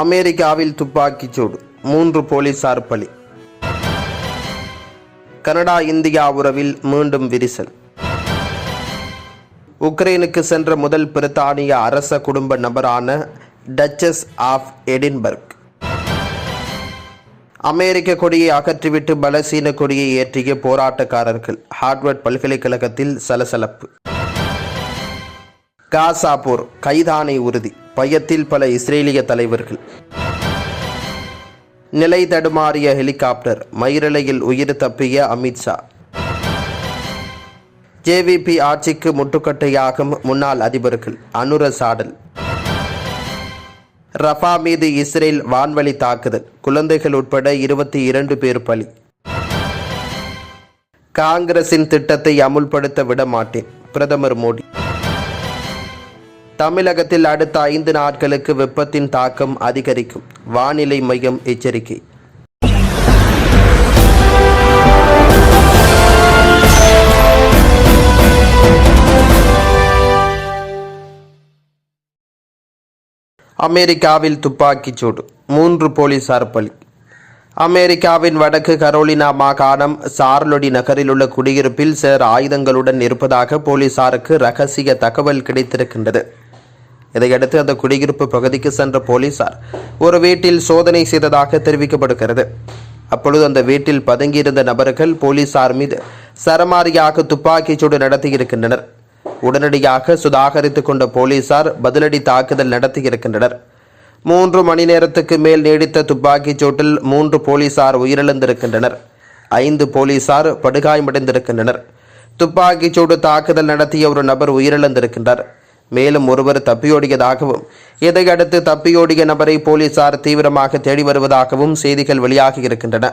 அமெரிக்காவில் துப்பாக்கிச் சூடு மூன்று போலீசார் பலி. கனடா இந்தியா உறவில் மீண்டும் விரிசல். உக்ரைனுக்கு சென்ற முதல் பிரித்தானிய அரச குடும்ப நபரான டச்சஸ் ஆஃப் எடின்பர்க். அமெரிக்க கொடியை அகற்றிவிட்டு பலசீன கொடியை ஏற்றிய போராட்டக்காரர்கள் ஹார்ட்வர்ட் பல்கலைக்கழகத்தில் சலசலப்பு. காசா போர் கைதானை உறுதி. பயத்தில் பல இஸ்ரேலிய தலைவர்கள். நிலை தடுமாறிய ஹெலிகாப்டர் மயிரலையில் உயிர் தப்பிய அமித்ஷா ஜேவிபி ஆட்சிக்கு முட்டுக்கட்டையாகும் முன்னாள் அதிபர்கள். அனுர சாடல். ரஃபா மீது இஸ்ரேல் வான்வழி தாக்குதல். குழந்தைகள் உட்பட இருபத்தி இரண்டு பேர் பலி. காங்கிரசின் திட்டத்தை அமுல்படுத்த விட மாட்டேன் பிரதமர் மோடி. தமிழகத்தில் அடுத்த ஐந்து நாட்களுக்கு வெப்பத்தின் தாக்கம் அதிகரிக்கும். வானிலை மையம் எச்சரிக்கை. அமெரிக்காவில் துப்பாக்கிச் சூடு. மூன்று போலீசார் பலி. அமெரிக்காவின் வடக்கு கரோலினா மாகாணம் சார்லொடி நகரில் உள்ள குடியிருப்பில் சேர் ஆயுதங்களுடன் இருப்பதாக போலீசாருக்கு ரகசிய தகவல் கிடைத்திருக்கின்றது. இதையடுத்து அந்த குடியிருப்பு பகுதிக்கு சென்ற போலீசார் ஒரு வீட்டில் சோதனை செய்ததாக தெரிவிக்கப்படுகிறது. அப்பொழுது அந்த வீட்டில் பதுங்கியிருந்த நபர்கள் போலீசார் மீது சரமாரியாக துப்பாக்கிச் சூடு நடத்தியிருக்கின்றனர். உடனடியாக சுதாகரித்துக் கொண்ட போலீசார் பதிலடி தாக்குதல் நடத்தியிருக்கின்றனர். மூன்று மணி நேரத்துக்கு மேல் நீடித்த துப்பாக்கிச் சூட்டில் மூன்று போலீசார் உயிரிழந்திருக்கின்றனர். ஐந்து போலீசார் படுகாயமடைந்திருக்கின்றனர். துப்பாக்கிச் சூடு தாக்குதல் நடத்திய ஒரு நபர் உயிரிழந்திருக்கின்றார். மேலும் ஒருவர் தப்பியோடியதாகவும் இதையடுத்து தப்பியோடிய நபரை போலீசார் தீவிரமாக தேடி வருவதாகவும் செய்திகள் வெளியாகி இருக்கின்றன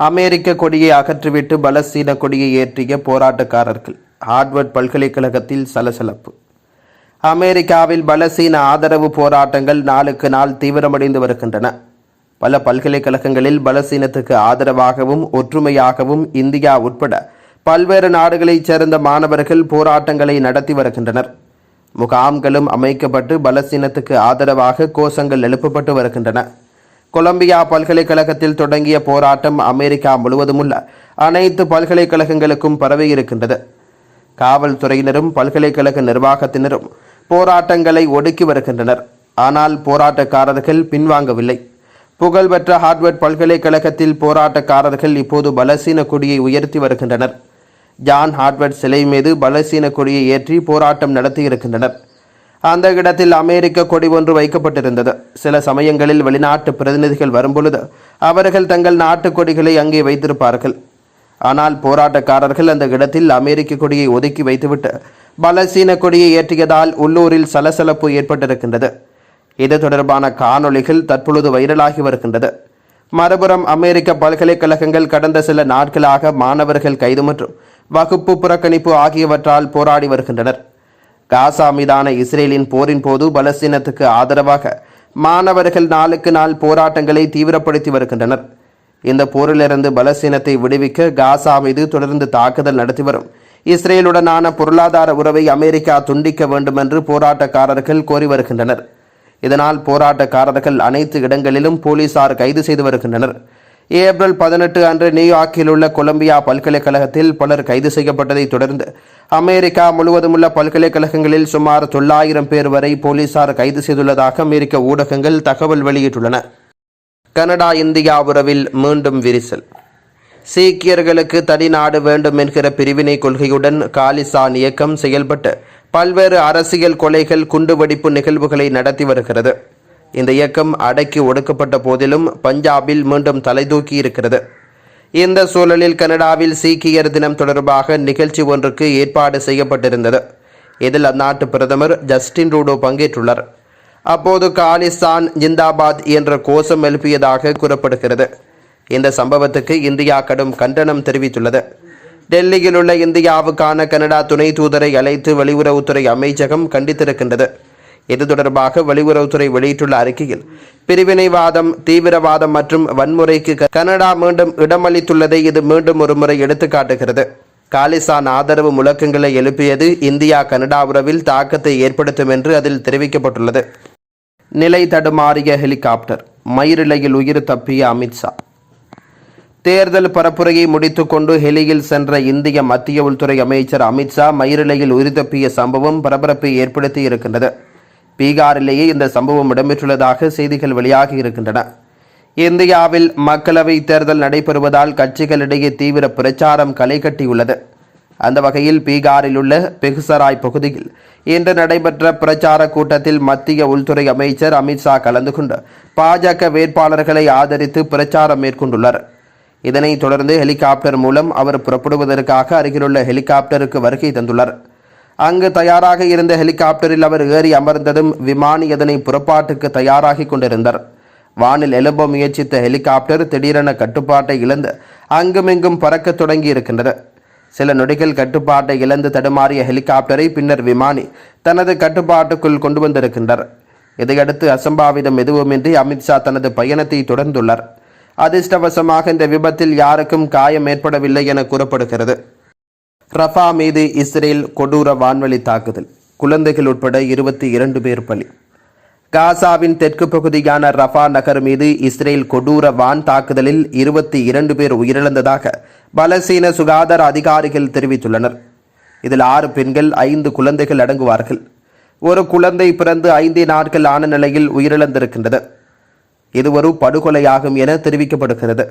அமெரிக்க கொடியை அகற்றிவிட்டு பலஸ்தீன கொடியை ஏற்றிய போராட்டக்காரர்கள் ஹார்வர்ட் பல்கலைக்கழகத்தில் சலசலப்பு. அமெரிக்காவில் பலஸ்தீன ஆதரவு போராட்டங்கள் நாளுக்கு நாள் தீவிரமடைந்து வருகின்றன. பல பல்கலைக்கழகங்களில் பலஸ்தீனத்துக்கு ஆதரவாகவும் ஒற்றுமையாகவும் இந்தியா உட்பட பல்வேறு நாடுகளைச் சேர்ந்த மாணவர்கள் போராட்டங்களை நடத்தி வருகின்றனர். முகாம்களும் அமைக்கப்பட்டு பலஸ்தீனத்துக்கு ஆதரவாக கோஷங்கள் எழுப்பப்பட்டு வருகின்றன. கொலம்பியா பல்கலைக்கழகத்தில் தொடங்கிய போராட்டம் அமெரிக்கா முழுவதுமுள்ள அனைத்து பல்கலைக்கழகங்களுக்கும் பரவியிருக்கின்றது காவல்துறையினரும் பல்கலைக்கழக நிர்வாகத்தினரும் போராட்டங்களை ஒடுக்கி வருகின்றனர். ஆனால் போராட்டக்காரர்கள் பின்வாங்கவில்லை. புகழ்பெற்ற ஹார்வர்ட் பல்கலைக்கழகத்தில் போராட்டக்காரர்கள் இப்போது பலசீன கொடியை உயர்த்தி வருகின்றனர். ஜான் ஹார்ட்வர்ட் சிலை மீது பலசீன கொடியை ஏற்றி போராட்டம் நடத்தியிருக்கின்றனர் அந்த இடத்தில் அமெரிக்க கொடி ஒன்று வைக்கப்பட்டிருந்தது. சில சமயங்களில் வெளிநாட்டு பிரதிநிதிகள் வரும்பொழுது அவர்கள் தங்கள் நாட்டு கொடிகளை அங்கே வைத்திருப்பார்கள். ஆனால் போராட்டக்காரர்கள் அந்த இடத்தில் அமெரிக்க கொடியை ஒதுக்கி வைத்துவிட்டு பலசீன கொடியை ஏற்றியதால் உள்ளூரில் சலசலப்பு ஏற்பட்டிருக்கின்றது. இது தொடர்பான காணொளிகள் தற்பொழுது வைரலாகி வருகின்றது. மறுபுறம் அமெரிக்க பல்கலைக்கழகங்கள் கடந்த சில நாட்களாக மாணவர்கள் கைது மற்றும் வகுப்பு புறக்கணிப்பு ஆகியவற்றால் போராடி வருகின்றனர். காசா மீதான இஸ்ரேலின் போரின் போது பலஸ்தீனத்துக்கு ஆதரவாக மாணவர்கள் நாளுக்கு நாள் போராட்டங்களை தீவிரப்படுத்தி வருகின்றனர். இந்த போரிலிருந்து பலஸ்தீனத்தை விடுவிக்க காசா மீது தொடர்ந்து தாக்குதல் நடத்தி வரும். இஸ்ரேலுடனான பொருளாதார உறவை அமெரிக்கா துண்டிக்க வேண்டும் என்று போராட்டக்காரர்கள் கோரி வருகின்றனர். இதனால் போராட்டக்காரர்கள் அனைத்து இடங்களிலும் போலீசார் கைது செய்து வருகின்றனர். ஏப்ரல் பதினெட்டு அன்று நியூயார்க்கில் உள்ள கொலம்பியா பல்கலைக்கழகத்தில் பலர் கைது செய்யப்பட்டதை தொடர்ந்து அமெரிக்கா முழுவதுமுள்ள பல்கலைக்கழகங்களில் சுமார் தொள்ளாயிரம் பேர் வரை போலீசார் கைது செய்துள்ளதாக அமெரிக்க ஊடகங்கள் தகவல் வெளியிட்டுள்ளன. கனடா இந்தியா உறவில் மீண்டும் விரிசல். சீக்கியர்களுக்கு தனி நாடு வேண்டும் என்கிற பிரிவினை கொள்கையுடன் காலிசான் இயக்கம் செயல்பட்டு பல்வேறு அரசியல் கொலைகள் குண்டுவெடிப்பு நிகழ்வுகளை நடத்தி வருகிறது. இந்த இயக்கம் அடக்கி ஒடுக்கப்பட்ட போதிலும் பஞ்சாபில் மீண்டும் தலைதூக்கி இருக்கிறது. இந்த சூழலில் கனடாவில் சீக்கியர் தினம் தொடர்பாக நிகழ்ச்சி ஒன்றுக்கு ஏற்பாடு செய்யப்பட்டிருந்தது. இதில் அந்நாட்டு பிரதமர் ஜஸ்டின் ரூடோ பங்கேற்றுள்ளார். அப்போது காலிஸ்தான் ஜிந்தாபாத் என்ற கோஷம் எழுப்பியதாக கூறப்படுகிறது. இந்த சம்பவத்துக்கு இந்தியா கடும் கண்டனம் தெரிவித்துள்ளது. டெல்லியில் உள்ள இந்தியாவுக்கான கனடா துணை தூதரை அழைத்து வெளியுறவுத்துறை அமைச்சகம் கண்டித்திருக்கின்றது. இது தொடர்பாக வெளியுறவுத்துறை வெளியிட்டுள்ள அறிக்கையில் பிரிவினைவாதம் தீவிரவாதம் மற்றும் வன்முறைக்கு க- கனடா மீண்டும் இடமளித்துள்ளதை இது மீண்டும் ஒருமுறை எடுத்துக்காட்டுகிறது. காலிஸ்தான் ஆதரவு முழக்கங்களை எழுப்பியது இந்தியா கனடா உறவில் தாக்கத்தை ஏற்படுத்தும் என்று அதில் தெரிவிக்கப்பட்டுள்ளது. நிலை தடுமாறிய ஹெலிகாப்டர் மயிரிழையில் உயிர் தப்பிய அமித்ஷா தேர்தல் பரப்புரையை முடித்துக்கொண்டு ஹெலியில் சென்ற இந்திய மத்திய உள்துறை அமைச்சர் அமித்ஷா மயிரிழையில் உயிர் தப்பிய சம்பவம் பரபரப்பை ஏற்படுத்தி இருக்கின்றது. பீகாரிலேயே இந்த சம்பவம் இடம்பெற்றுள்ளதாக செய்திகள் வெளியாகி இருக்கின்றன. இந்தியாவில் மக்களவை தேர்தல் நடைபெறுவதால் கட்சிகளிடையே தீவிர பிரச்சாரம் களை கட்டியுள்ளது. அந்த வகையில் பீகாரில் உள்ள பெகுசராய் பகுதியில் இன்று நடைபெற்ற பிரச்சார கூட்டத்தில் மத்திய உள்துறை அமைச்சர் அமித்ஷா கலந்து கொண்டு பாஜக வேட்பாளர்களை ஆதரித்து பிரச்சாரம் மேற்கொண்டுள்ளார். இதனைத் தொடர்ந்து ஹெலிகாப்டர் மூலம் அவர் புறப்படுவதற்காக அருகிலுள்ள ஹெலிகாப்டருக்கு வருகை தந்துள்ளார். அங்கு தயாராக இருந்த ஹெலிகாப்டரில் அவர் ஏறி அமர்ந்ததும் விமானி அதனை புறப்பாட்டுக்கு தயாராகி கொண்டிருந்தார். வானில் எழும்ப முயற்சித்த ஹெலிகாப்டர் திடீரென கட்டுப்பாட்டை இழந்து அங்குமிங்கும் பறக்கத் தொடங்கி இருக்கின்றது சில நொடிகள் கட்டுப்பாட்டை இழந்து தடுமாறிய ஹெலிகாப்டரை பின்னர் விமானி தனது கட்டுப்பாட்டுக்குள் கொண்டு வந்திருக்கின்றார். இதையடுத்து அசம்பாவிதம் எதுவுமின்றி அமித்ஷா தனது பயணத்தை தொடர்ந்துள்ளார். அதிர்ஷ்டவசமாக இந்த விபத்தில் யாருக்கும் காயம் ஏற்படவில்லை என கூறப்படுகிறது. ரஃபா மீது இஸ்ரேல் கொடூர வான்வழி தாக்குதல். குழந்தைகள் உட்பட இருபத்தி இரண்டு பேர் பலி. காசாவின் தெற்கு பகுதியான ரஃபா நகர் மீது இஸ்ரேல் கொடூர வான் தாக்குதலில் இருபத்தி இரண்டு பேர் உயிரிழந்ததாக பலசீன சுகாதார அதிகாரிகள் தெரிவித்துள்ளனர். இதில் ஆறு பெண்கள் ஐந்து குழந்தைகள் அடங்குவார்கள். ஒரு குழந்தை பிறந்து ஐந்தே நாட்கள் ஆன நிலையில் உயிரிழந்திருக்கின்றது. இது ஒரு படுகொலையாகும் என தெரிவிக்கப்படுகிறது.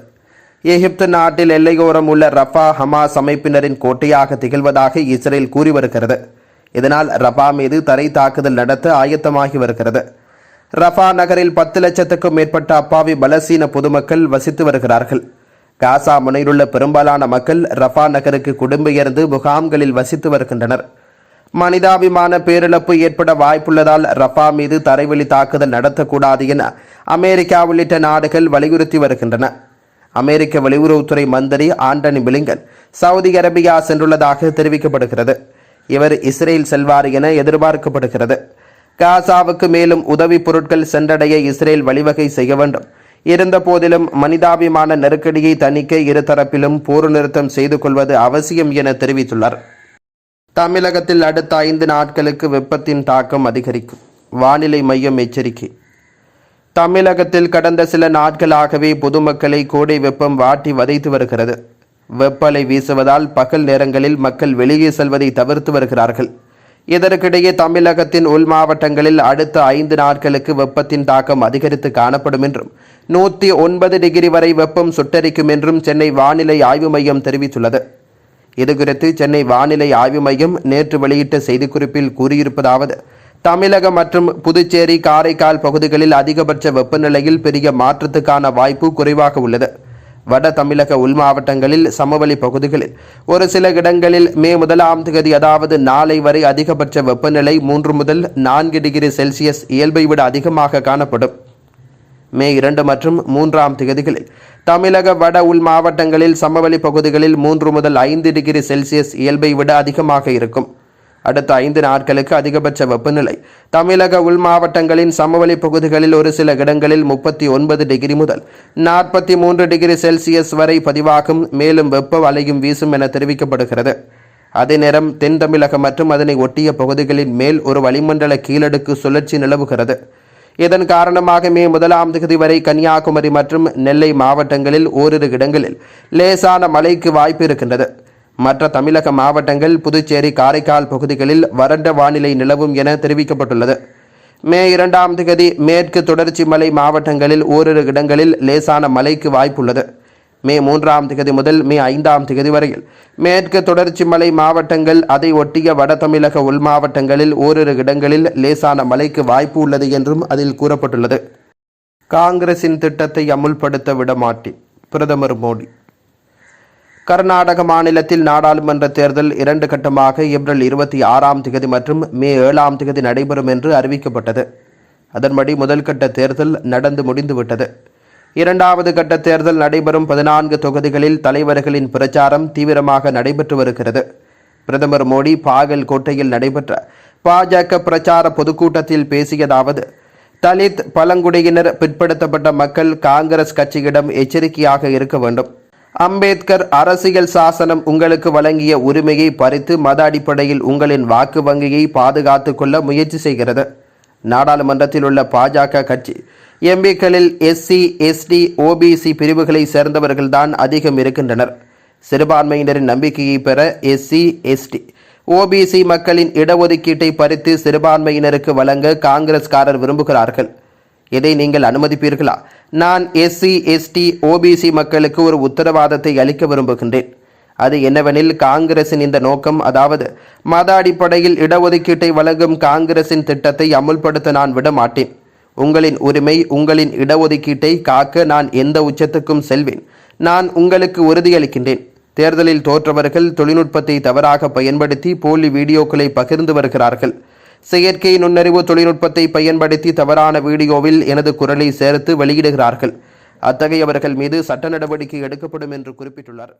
எகிப்து நாட்டில் எல்லையோரம் உள்ள ரஃபா ஹமாஸ் அமைப்பினரின் கோட்டையாக திகழ்வதாக இஸ்ரேல் கூறி வருகிறது. இதனால் ரஃபா மீது தரை தாக்குதல் நடத்த ஆயத்தமாகி வருகிறது. ரஃபா நகரில் பத்து லட்சத்துக்கும் மேற்பட்ட அப்பாவி பலசீன பொதுமக்கள் வசித்து வருகிறார்கள். காசா முனையிலுள்ள பெரும்பாலான மக்கள் ரஃபா நகருக்கு குடும்பெயர்ந்து முகாம்களில் வசித்து வருகின்றனர். மனிதாபிமான பேரிழப்பு ஏற்பட வாய்ப்புள்ளதால் ரஃபா மீது தரைவழி தாக்குதல் நடத்தக்கூடாது என அமெரிக்கா உள்ளிட்ட நாடுகள் வலியுறுத்தி வருகின்றன. அமெரிக்க வெளியுறவுத்துறை மந்திரி ஆண்டனி பிலிங்கன் சவுதி அரேபியா சென்றுள்ளதாக தெரிவிக்கப்படுகிறது. இவர் இஸ்ரேல் செல்வார் என எதிர்பார்க்கப்படுகிறது. காசாவுக்கு மேலும் உதவி பொருட்கள் சென்றடைய இஸ்ரேல் வழிவகை செய்ய வேண்டும். இருந்த போதிலும் மனிதாபிமான நெருக்கடியை தணிக்க இருதரப்பிலும் போர் நிறுத்தம் செய்து கொள்வது அவசியம் என தெரிவித்துள்ளார். தமிழகத்தில் அடுத்த ஐந்து நாட்களுக்கு வெப்பத்தின் தாக்கம் அதிகரிக்கும். வானிலை மையம் எச்சரிக்கை. தமிழகத்தில் கடந்த சில நாட்களாகவே பொதுமக்களை கோடை வெப்பம் வாட்டி வதைத்து வருகிறது. வெப்பலை வீசுவதால் பகல் நேரங்களில் மக்கள் வெளியே செல்வதை தவிர்த்து வருகிறார்கள். இதற்கிடையே தமிழகத்தின் உள் மாவட்டங்களில் அடுத்த ஐந்து நாட்களுக்கு வெப்பத்தின் தாக்கம் அதிகரித்து காணப்படும் என்றும் நூற்றி ஒன்பது டிகிரி வரை வெப்பம் சுட்டரிக்கும் என்றும் சென்னை வானிலை ஆய்வு மையம் தெரிவித்துள்ளது. இதுகுறித்து சென்னை வானிலை ஆய்வு மையம் நேற்று வெளியிட்ட செய்திக்குறிப்பில் கூறியிருப்பதாவது தமிழகம் மற்றும் புதுச்சேரி காரைக்கால் பகுதிகளில் அதிகபட்ச வெப்பநிலையில் பெரிய மாற்றத்துக்கான வாய்ப்பு குறைவாக உள்ளது. வட தமிழக உள் மாவட்டங்களில் சமவெளி பகுதிகளில் ஒரு சில இடங்களில் மே முதலாம் தேதி அதாவது நாளை வரை அதிகபட்ச வெப்பநிலை மூன்று முதல் நான்கு டிகிரி செல்சியஸ் இயல்பை விட அதிகமாக காணப்படும். மே இரண்டு மற்றும் மூன்றாம் தேதிகளில் தமிழக வட உள் மாவட்டங்களில் சமவெளி பகுதிகளில் மூன்று முதல் ஐந்து டிகிரி செல்சியஸ் இயல்பை விட அதிகமாக இருக்கும். அடுத்த ஐந்து நாட்களுக்கு அதிகபட்ச வெப்பநிலை. தமிழக உள் மாவட்டங்களின் சமவெளி பகுதிகளில் ஒரு சில இடங்களில் முப்பத்தி ஒன்பது டிகிரி முதல் நாற்பத்தி மூன்று டிகிரி செல்சியஸ் வரை பதிவாகும். மேலும் வெப்ப அலையும் வீசும் என தெரிவிக்கப்படுகிறது. அதே நேரம் தென் தமிழகம் மற்றும் அதனை ஒட்டிய பகுதிகளின் மேல் ஒரு வளிமண்டல கீழடுக்கு சுழற்சி நிலவுகிறது. இதன் காரணமாக மே முதலாம் தேதி வரை கன்னியாகுமரி மற்றும் நெல்லை மாவட்டங்களில் ஓரிரு இடங்களில் லேசான மழைக்கு வாய்ப்பு இருக்கின்றது. மற்ற தமிழக மாவட்டங்கள் புதுச்சேரி காரைக்கால் பகுதிகளில் வறண்ட வானிலை நிலவும் என தெரிவிக்கப்பட்டுள்ளது. மே இரண்டாம் தேதி மேற்கு தொடர்ச்சி மலை மாவட்டங்களில் ஓரிரு இடங்களில் லேசான மழைக்கு வாய்ப்புள்ளது. மே மூன்றாம் தேதி முதல் மே ஐந்தாம் தேதி வரையில் மேற்கு தொடர்ச்சி மலை மாவட்டங்கள் அதை ஒட்டிய வட தமிழக உள் மாவட்டங்களில் ஓரிரு இடங்களில் லேசான மழைக்கு வாய்ப்பு உள்ளது என்றும் அதில் கூறப்பட்டுள்ளது. காங்கிரசின் திட்டத்தை அமுல்படுத்த விடமாட்டேன். பிரதமர் மோடி. கர்நாடக மாநிலத்தில் நாடாளுமன்ற தேர்தல் இரண்டு கட்டமாக ஏப்ரல் இருபத்தி ஆறாம் தேதி மற்றும் மே ஏழாம் தேதி நடைபெறும் என்று அறிவிக்கப்பட்டது. அதன்படி முதல் கட்ட தேர்தல் நடந்து முடிந்துவிட்டது. இரண்டாவது கட்ட தேர்தல் நடைபெறும் பதினான்கு தொகுதிகளில் தலைவர்களின் பிரச்சாரம் தீவிரமாக நடைபெற்று வருகிறது. பிரதமர் மோடி பாகல் கோட்டையில் நடைபெற்ற பாஜக பிரச்சார பொதுக்கூட்டத்தில் பேசியதாவது தலித் பழங்குடியினர் பிற்படுத்தப்பட்ட மக்கள் காங்கிரஸ் கட்சியிடம் எச்சரிக்கையாக இருக்க வேண்டும். அம்பேத்கர் அரசியல் சாசனம் உங்களுக்கு வழங்கிய உரிமையை பறித்து மத அடிப்படையில் உங்களின் வாக்கு வங்கியை பாதுகாத்து கொள்ள முயற்சி செய்கிறது. நாடாளுமன்றத்தில் உள்ள பாஜக கட்சி எம்பிக்களில் எஸ்சி எஸ்டி ஓபிசி பிரிவுகளை சேர்ந்தவர்கள்தான் அதிகம் இருக்கின்றனர். சிறுபான்மையினரின் நம்பிக்கையை பெற எஸ்சி எஸ்டி ஓபிசி மக்களின் இடஒதுக்கீட்டை பறித்து சிறுபான்மையினருக்கு வழங்க காங்கிரஸ்காரர் விரும்புகிறார்கள். இதை நீங்கள் அனுமதிப்பீர்களா? நான் எஸ்சி எஸ்டி ஓபிசி மக்களுக்கு ஒரு உத்தரவாதத்தை அளிக்க விரும்புகின்றேன். அது என்னவெனில் காங்கிரசின் இந்த நோக்கம் அதாவது மத அடிப்படையில் இடஒதுக்கீட்டை வழங்கும் காங்கிரசின் திட்டத்தை அமுல்படுத்த நான் விட மாட்டேன். உங்களின் உரிமை உங்களின் இடஒதுக்கீட்டை காக்க நான் எந்த உச்சத்துக்கும் செல்வேன். நான் உங்களுக்கு உறுதியளிக்கின்றேன். தேர்தலில் தோற்றவர்கள் தொழில்நுட்பத்தை தவறாக பயன்படுத்தி போலி வீடியோக்களை பகிர்ந்து வருகிறார்கள். செயற்கை நுண்ணறிவு தொழில்நுட்பத்தை பயன்படுத்தி தவறான வீடியோவில் எனது குரலை சேர்த்து வெளியிடுகிறார்கள். அத்தகையவர்கள் மீது சட்ட நடவடிக்கை எடுக்கப்படும் என்று குறிப்பிட்டுள்ளார்.